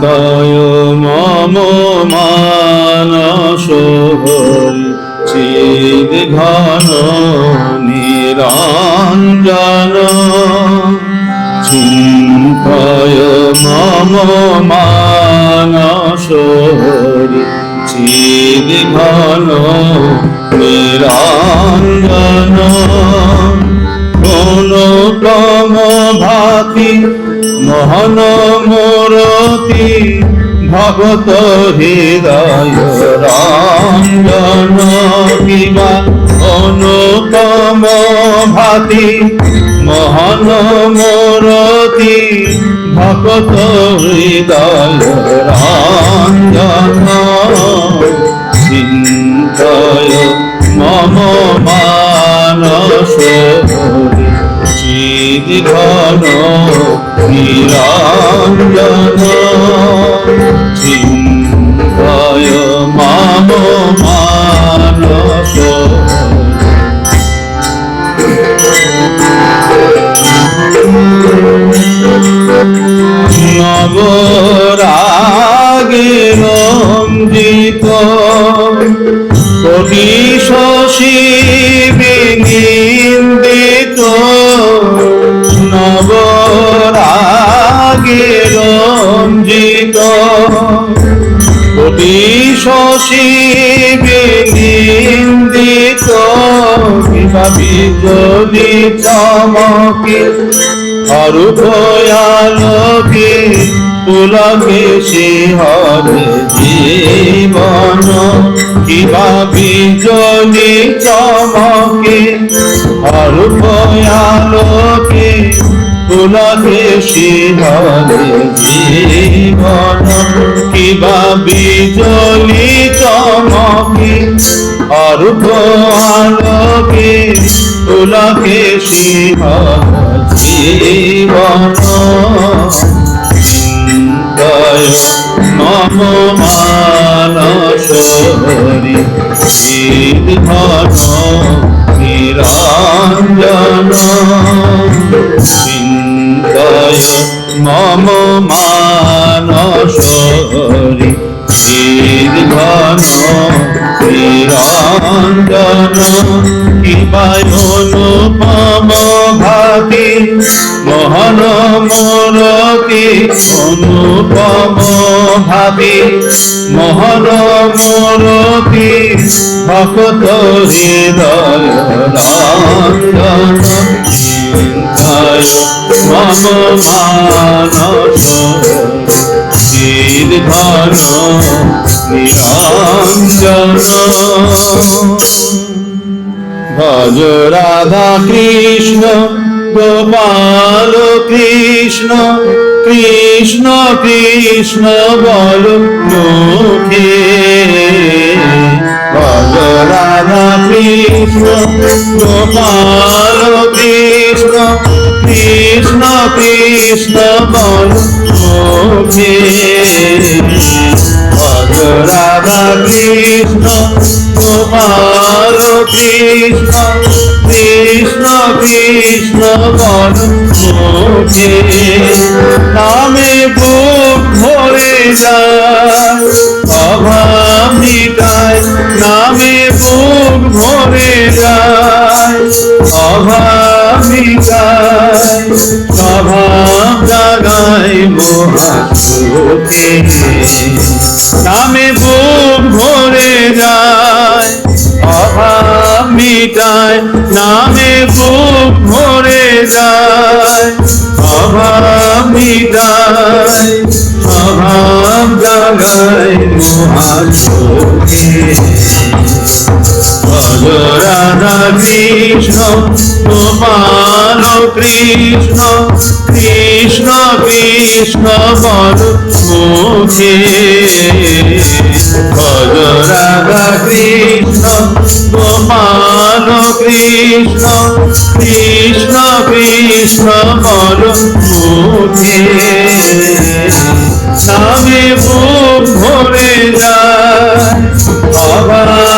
চিন্তয় মম মানস হরি চিদ ঘন নিরঞ্জন। চিন্তয় মম মানস হরি চিদ ঘন নিরঞ্জন। কোন অনুপম ভাতি মোহন মূরতি, ভগত হৃদয় রঞ্জন কিবা অনুপম ভাতি মোহন মূরতি, ভগত হৃদয় রঞ্জন চিন্তয় মম মানস চিদ ঘন নিরঞ্জন চিন্তয় মম মানস বিজলি চমকে অরূপ আলোকে পুলকে শিহরে জীবন। কিবা বিজলি চমকে অরূপ আলোকে পুলকে শিহরে জীবন। কিবা বিজলি চমকে অরূপ আলোকে পুলকে জীবন চিন্তয় মম মানস হরি চিদ ঘন নিরঞ্জন চিন্তয় মম মানস হরি ঘন নিরঞ্জন কিবায় অনুপম ভাতি, মোহন মূরতি অনুপম ভাবি মোহন মূরতি ভক্ত হৃদয় মম মানস ঘন নিরঞ্জন। ভজ রাধা কৃষ্ণ, গোপাল কৃষ্ণ কৃষ্ণ কৃষ্ণ বল মুখে। রাধা কৃষ্ণ, গোপাল কৃষ্ণ কৃষ্ণ কৃষ্ণ বল মুখে। রাধা কৃষ্ণ গোপাল কৃষ্ণ কৃষ্ণ কৃষ্ণ বল মুখে নামে বুক ভরে যায় অভাব নামে বুক ভরে যায় অভাব মিটায় স্বভাব জাগায় মহাসুখে নামে বুক ভরে যায়, অভাব মিটায়, নামে বুক ভরে যায়, অভাব মিটায়, অভাব জাগায় ভজ রাধা কৃষ্ণ, গোপাল কৃষ্ণ কৃষ্ণ কৃষ্ণ বল মুখে। ভজ রাধা কৃষ্ণ, গোপাল কৃষ্ণ কৃষ্ণ কৃষ্ণ বল মুখে। নামে বুক যায় অভাব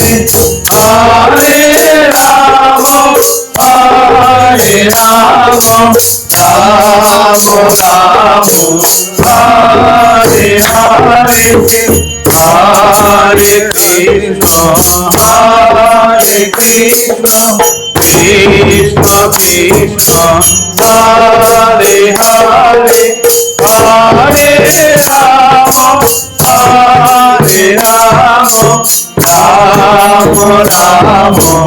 It's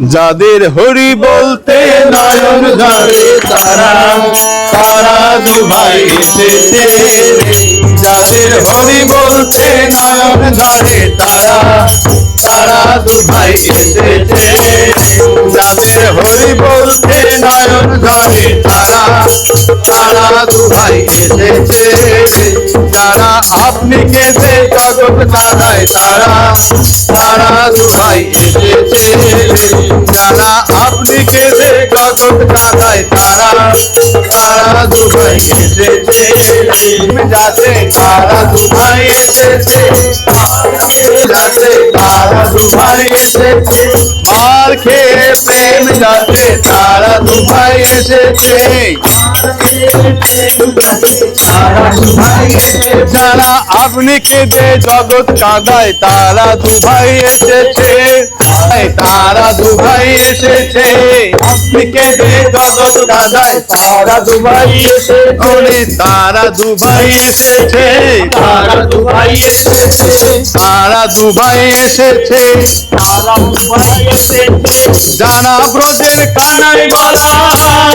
যাদের হরি বলতে নয়ন ধরে তারা তারা দুভাই এসেছে। যাদের হরি বলতে নয়ন ধরে তারা? তারা দুভাই এসেছে। যাদের হরি বলতে নয়ন ধরে তারা? তারা দুভাই এসেছে। তারা আপনি কেঁদে জগৎ কাদায় তারা? তারা দুভাই এসেছে। যারা আপনি কেঁদে জগৎ কাদায় তারা? তারা দুভাই এসেছে। যাতে तारा तुम्हारे तारा तुम्हारे मार के प्रेम जाते तारा तुम्हारे से যারা আপনি কেঁদে জগৎ কাদায় তারা দুভাই এসেছে। তারা দুভাই এসেছে। আপনি কেঁদে জগৎ কাদায় তারা দুভাই এসেছে। তারা দুভাই এসেছে। তারা দুভাই এসেছে। তারা দুভাই এসেছে। তারা এসেছে। যারা ব্রজের কানাই বালাই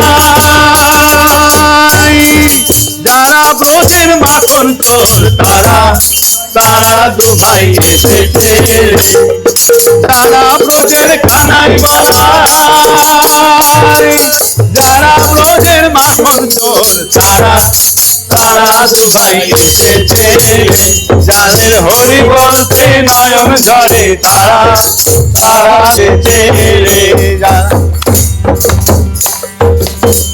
ব্রজের মাখন চোর তারা তারা দুভাই এসেছে। যারা ব্রজের কানাই বালাই যারা ব্রজের মাখন চোর তারা তারা দুভাই এসেছে। যাদের হরি বলতে নয়ন ঝরে তারা তারা এসেছে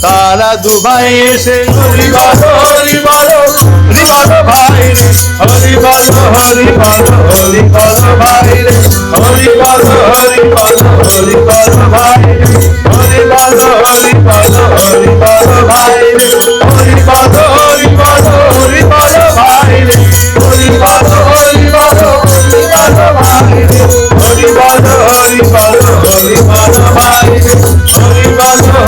তারা দুবাই এসে হরি বলো হরি বলো হরি বলো ভাই রে হরি বলো হরি বলো হরি বলো ভাই রে হরি বলো হরি বলো হরি বলো ভাই রে হরি বলো হরি বলো হরি বলো ভাই রে হরি বলো হরি বলো হরি বলো ভাই রে হরি বলো হরি বলো হরি বলো ভাই রে হরি বলো হরি বলো হরি বলো ভাই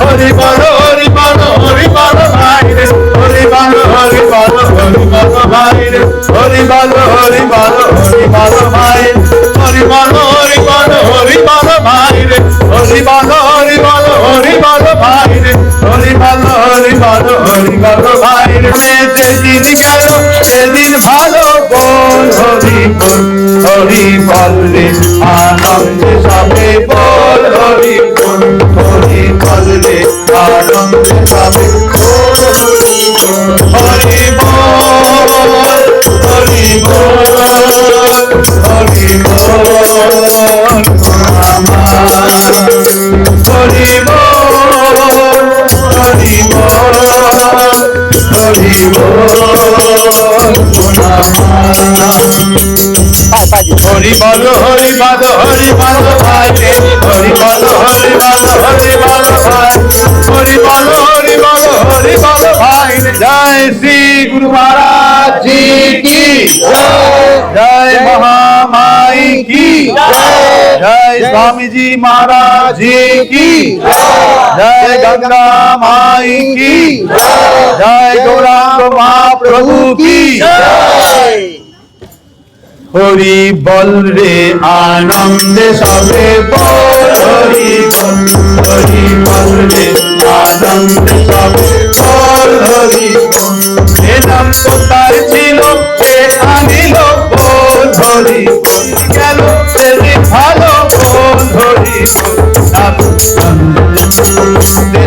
হরি বল হরি বল হরি বল ভাই হরি বল হরি বল হরি বল ভাই হরি বল হরি বল হরি বল ভাই হরি বল হরি বল হরি বল ভাই রে। হরি বল হরি বল ভাই হরি বল হরি বল হরি বল ভাই যেদিন গেল, সেদিন ভালো বল হরি বল হরি বল রে, আনন্দে সবে বল হরি বল হরি বল রে, আনন্দে সবে বল হরি বল হরি বল হরি বল হরি বল ভাই হরি বল হরি বল হরি বল ভাই হরি বল হরি বল হরি বল ভাই জয় শ্রী গুরু মহারাজ জি কি। জয় माई की जय स्वामी जी महाराज जी की जय गंगा माई की जय गौरांग महाप्रभु की হরি বল রে আনন্দে সবে বল হরি বল হরি বল রে আনন্দে সবে বল হরি বল এ নাম তো তার ছিল এ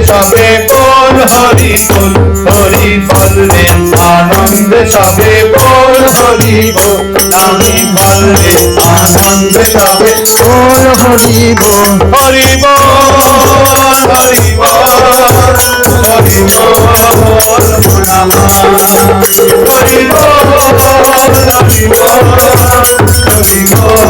সবে বল হরি বল হরি বল রে আনন্দে সবে বল হরি বল আমি বল রে আনন্দে সবে বল হরি বল হরি বল হরি বল হরি বল হরি বল হরি বল হরি বল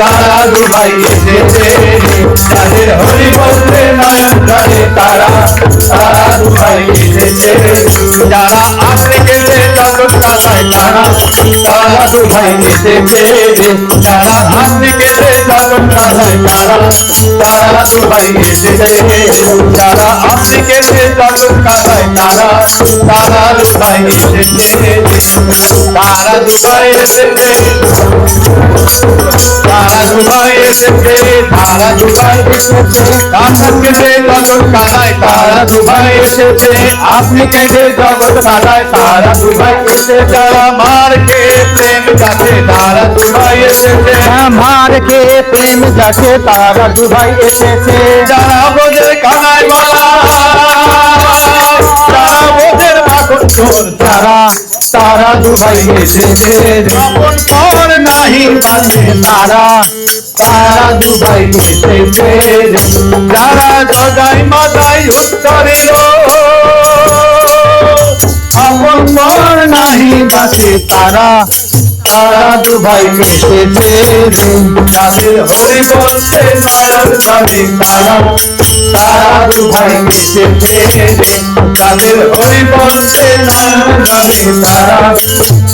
তারা দুভাই এসেছে যাদের হরি বলতে নয়ন ধরে তারা তারা দুভাই এসেছে যারা আপনি গেলে জগৎ কাটায় তারা তারা দুভাই এসেছে যারা আপনি গেলে জগৎ কাটায় তারা তারা দুভাই এসেছে যারা আপনি গেলে জগৎ কাটায় তারা তারা দুভাই এসেছে তারা দুবাই এসেছে তারা দুবাই এসেছে তারা দুবাই এসেছে আপনার কেটে জগৎ কানায় তারা দুবাই এসেছে আপনি কেটে জগৎ কানায় তারা দুবাই এসেছে যারা মারকে প্রেম যাচ্ছে তারা দুবাই এসেছে আমার কে প্রেম যাকে তারা দুভাই এসেছে যারা বোঝের কানায় মালা যারা বোঝের মাখন চোর তারা দুবাই গেছে বাপন পর নাহি বাঁধে তারা তারা দুবাই গেছে যারা জগাই মাথায় উত্তরের আপন পর নাহি বাঁধে তারা তারা দুভাই মেশেছে তাদের হরি বলছে মায়ার তারে তারা তারা দুভাই মেশেছে তাদের হরি বলছে নারায়ণ তারা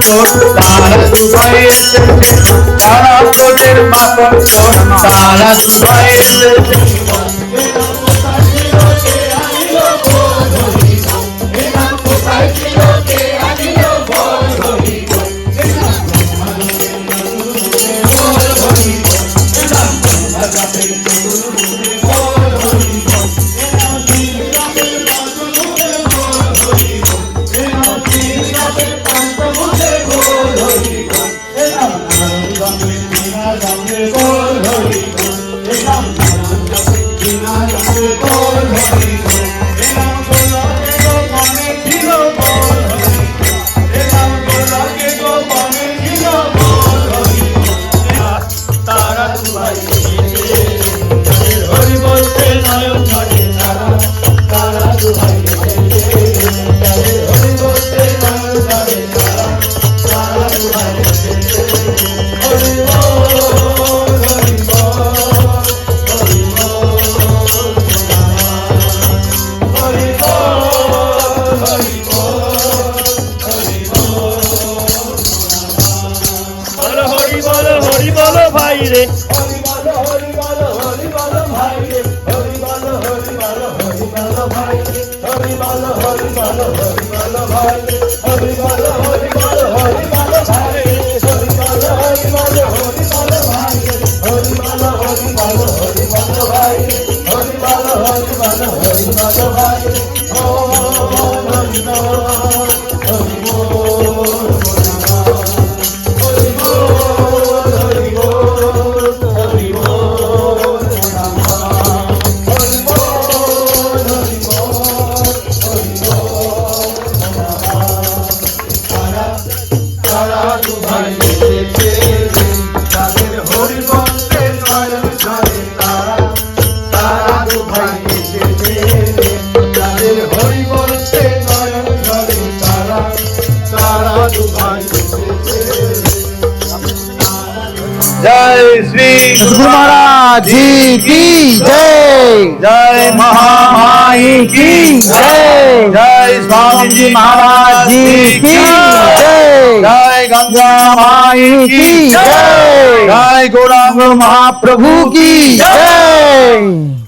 চোর তারা দুবাই এসেছে যারা তোদের মাতন চোর তারা দুবাই 十月三 जय श्री सदगुरु महाराज जी की जय। जय महामाई की जय। जय स्वामी जी महाराज जी की जय जय। गंगा माई की जय। जय। गोरा महाप्रभु की जय।